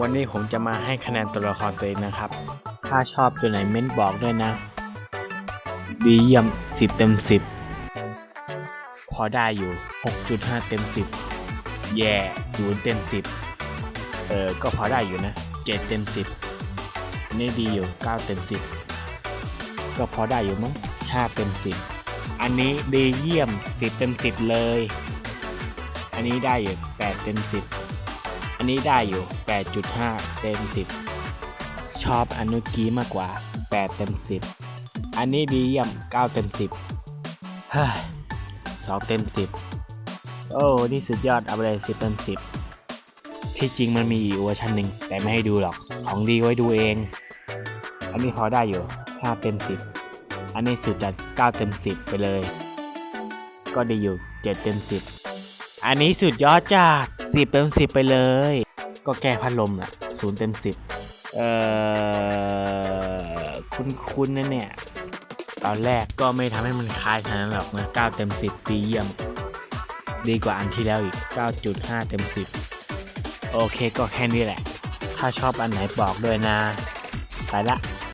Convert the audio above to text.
วันนี้ผมจะมาให้คะแนนตัวละครตัวเองนะครับ ถ้าชอบตัวไหนเม้นบอกด้วยนะ ดีเยี่ยม 10 เต็ม 10 พอได้อยู่ 6.5 เต็ม 10 แย่0เต็ม 10 เออ ก็พอได้อยู่นะ 7 เต็ม 10อันนี่ดีอยู่ 9 เต็ม 10 ก็พอได้อยู่มั้ง 5 เต็ม 10 อันนี้ดีเยี่ยม 10 เต็ม 10 เลย อันนี้ได้อยู่ 8 เต็ม 10 อันนี้ได้อยู่ 8.5 เต็ม 10 ชอบอนุกีมากกว่า 8 เต็ม 10 อันนี้ดีเยี่ยม 9 เต็ม 10เฮ้ย2เต็ม 10 โอ้ นี่สุดยอดเอาไปเลย10 เต็ม 10 ที่จริงมันมีอีกเวอร์ชันหนึ่งแต่ไม่ให้ดูหรอก ของดีไว้ดูเอง อันนี้พอได้อยู่ 5 เต็ม 10 อันนี้สุดจัด 9 เต็ม 10 ไปเลย ก็ดีอยู่ 7 เต็ม 10 อันนี้สุดยอดจา ก10เต็ม10ไปเลย ก็แก้พัดลมอะ0เต็ม10เอ่อคุ้นๆนะเนี่ย ตอนแรกก็ไม่ทำให้มันคล้ายขนาดนั้นหรอกนะ9เต็ม10ดีเยี่ยม ดีกว่าอันที่แล้วอีก 9.5 เต็ม10โอเคก็แค่นี้แหละ ถ้าชอบอันไหนบอกด้วยนะ ไปละ